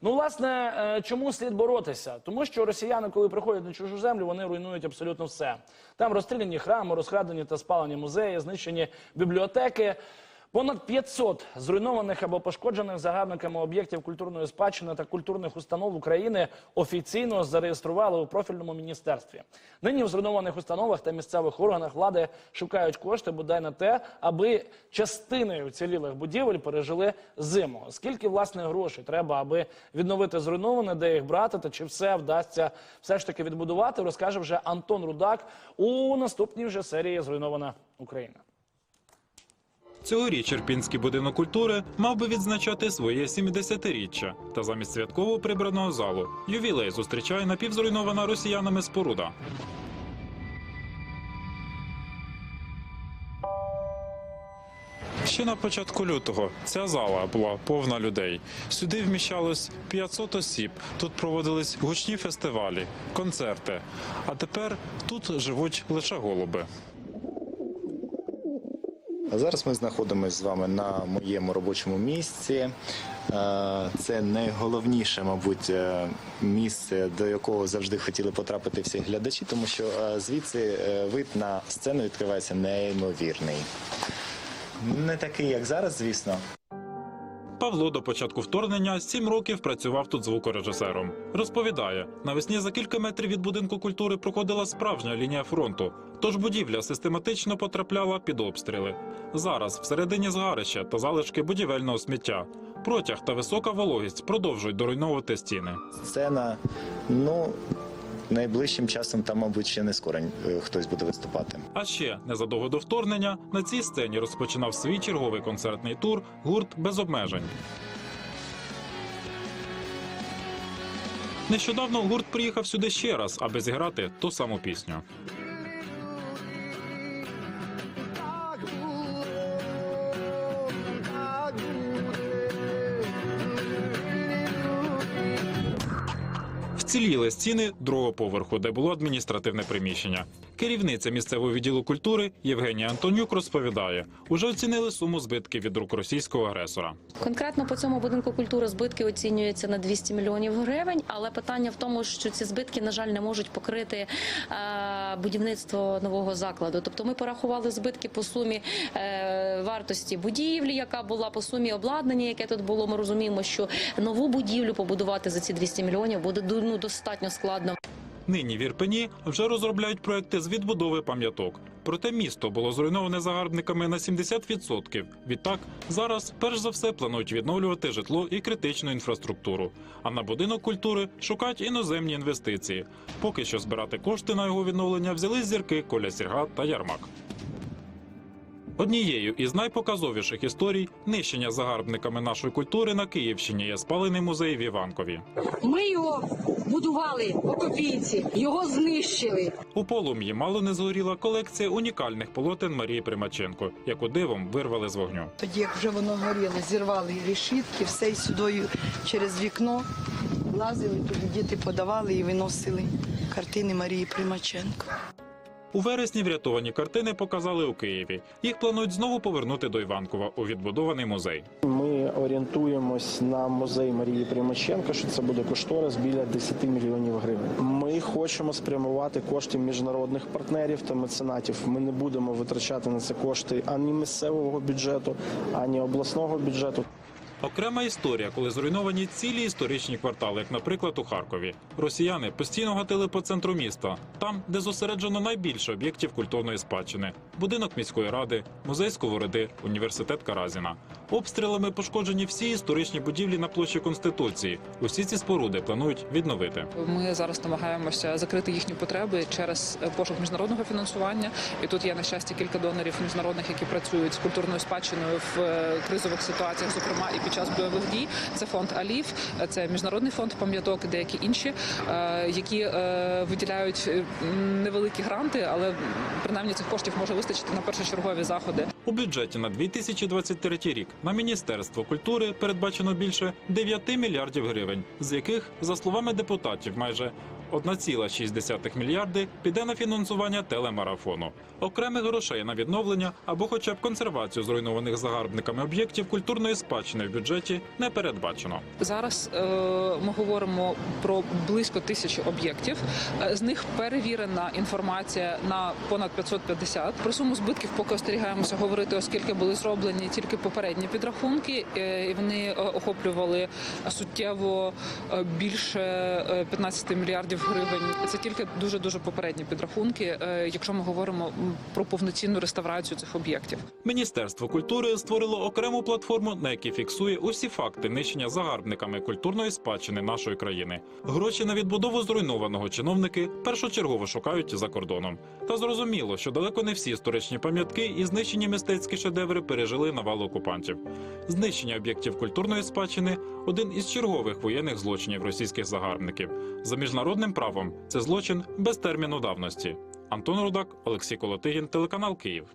Ну, власне, е, чому слід боротися? Тому що росіяни, коли приходять на чужу землю, вони руйнують абсолютно все. Там розстріляні храми, розкрадені та спалені музеї, знищені бібліотеки. Понад 500 зруйнованих або пошкоджених загарбниками об'єктів культурної спадщини та культурних установ України офіційно зареєстрували у профільному міністерстві. Нині в зруйнованих установах та місцевих органах влади шукають кошти бодай на те, аби частини уцілілих будівель пережили зиму. Скільки власне грошей треба, аби відновити зруйноване, де їх брати, та чи все вдасться все ж таки відбудувати, розкаже вже Антон Рудак у наступній вже серії Зруйнована Україна. Цьогоріч Ірпінський будинок культури мав би відзначати своє 70-річчя. Та замість святково прибраного залу ювілей зустрічає напівзруйнована росіянами споруда. Ще на початку лютого ця зала була повна людей. Сюди вміщалось 500 осіб. Тут проводились гучні фестивалі, концерти. А тепер тут живуть лише голуби. Зараз ми знаходимося з вами на моєму робочому місці. Е, Це найголовніше, мабуть, е, місце, до якого завжди хотіли потрапити всі глядачі, тому що е, звідси вид на сцену відкривається неймовірний. Не такий, як зараз, звісно. Павло до початку вторгнення сім років працював тут звукорежисером. Розповідає, навесні за кілька метрів від будинку культури проходила справжня лінія фронту. Тож будівля систематично потрапляла під обстріли. Зараз всередині згарища та залишки будівельного сміття. Протяг та висока вологість продовжують доруйновувати стіни. Сцена, ну, найближчим часом там, мабуть, ще не скоро е, хтось буде виступати. А ще незадовго до вторгнення на цій сцені розпочинав свій черговий концертний тур гурт без обмежень. Нещодавно гурт приїхав сюди ще раз, аби зіграти ту саму пісню. Вціліли стіни другого поверху, де було адміністративне приміщення. Керівниця місцевого відділу культури Євгенія Антонюк розповідає, уже оцінили суму збитків від рук російського агресора. Конкретно по цьому будинку культури збитки оцінюються на 200 мільйонів гривень. Але питання в тому, що ці збитки, на жаль, не можуть покрити е, будівництво нового закладу. Тобто, ми порахували збитки по сумі е, вартості будівлі, яка була по сумі обладнання, яке тут було. Ми розуміємо, що нову будівлю побудувати за ці 200 мільйонів буде ну, достатньо складно. Нині в Ірпені вже розробляють проекти з відбудови пам'яток. Проте місто було зруйноване загарбниками на 70%. Відтак зараз перш за все планують відновлювати житло і критичну інфраструктуру. А на будинок культури шукають іноземні інвестиції. Поки що збирати кошти на його відновлення взяли зірки Коля Сірга та Ярмак. Однією із найпоказовіших історій нищення загарбниками нашої культури на Київщині є спалений музей в Іванкові. Ми його будували по копійці, його знищили. У полум'ї мало не згоріла колекція унікальних полотен Марії Примаченко, яку дивом вирвали з вогню. Тоді, як вже воно горіло, зірвали решітки, все і сюди через вікно лазили, тоді діти подавали і виносили картини Марії Примаченко. У вересні врятовані картини показали у Києві. Їх планують знову повернути до Іванкова у відбудований музей. Ми орієнтуємось на музей Марії Примаченко, що це буде кошторис біля 10 мільйонів гривень. Ми хочемо спрямувати кошти міжнародних партнерів та меценатів. Ми не будемо витрачати на це кошти ані місцевого бюджету, ані обласного бюджету. Окрема історія, коли зруйновані цілі історичні квартали, як, наприклад, у Харкові. Росіяни постійно гатили по центру міста, там, де зосереджено найбільше об'єктів культурної спадщини: будинок міської ради, музей Сковороди, університет Каразіна. Обстрілами пошкоджені всі історичні будівлі на площі Конституції. Усі ці споруди планують відновити. Ми зараз намагаємося закрити їхні потреби через пошук міжнародного фінансування. І тут є на щастя кілька донорів міжнародних, які працюють з культурною спадщиною в е, кризових ситуаціях, зокрема і під час бойових дій. Це фонд Алів, це міжнародний фонд пам'яток, деякі інші, е, які е, виділяють е, невеликі гранти, але принаймні цих коштів може вистачити на першочергові заходи. У бюджеті на 2023 рік на Міністерство культури передбачено більше 9 мільярдів гривень, з яких, за словами депутатів, майже 1,6 мільярди піде на фінансування телемарафону. Окремих грошей на відновлення або хоча б консервацію зруйнованих загарбниками об'єктів культурної спадщини в бюджеті не передбачено. Зараз е, ми говоримо про близько тисячі об'єктів. Е, З них перевірена інформація на понад 550. Про суму збитків поки остерігаємося говорити, оскільки були зроблені тільки попередні підрахунки, е, і вони охоплювали суттєво більше е, 15 мільярдів гривень. Це тільки дуже дуже попередні підрахунки. е, Якщо ми говоримо про повноцінну реставрацію цих об'єктів. Міністерство культури створило окрему платформу, на якій фіксує усі факти нищення загарбниками культурної спадщини нашої країни. Гроші на відбудову зруйнованого чиновники першочергово шукають за кордоном. Та зрозуміло, що далеко не всі історичні пам'ятки і знищені мистецькі шедеври пережили навал окупантів. Знищення об'єктів культурної спадщини один із чергових воєнних злочинів російських загарбників. За міжнародним правом це злочин без терміну давності. Антон Рудак, Олексій Колотигін, телеканал Київ.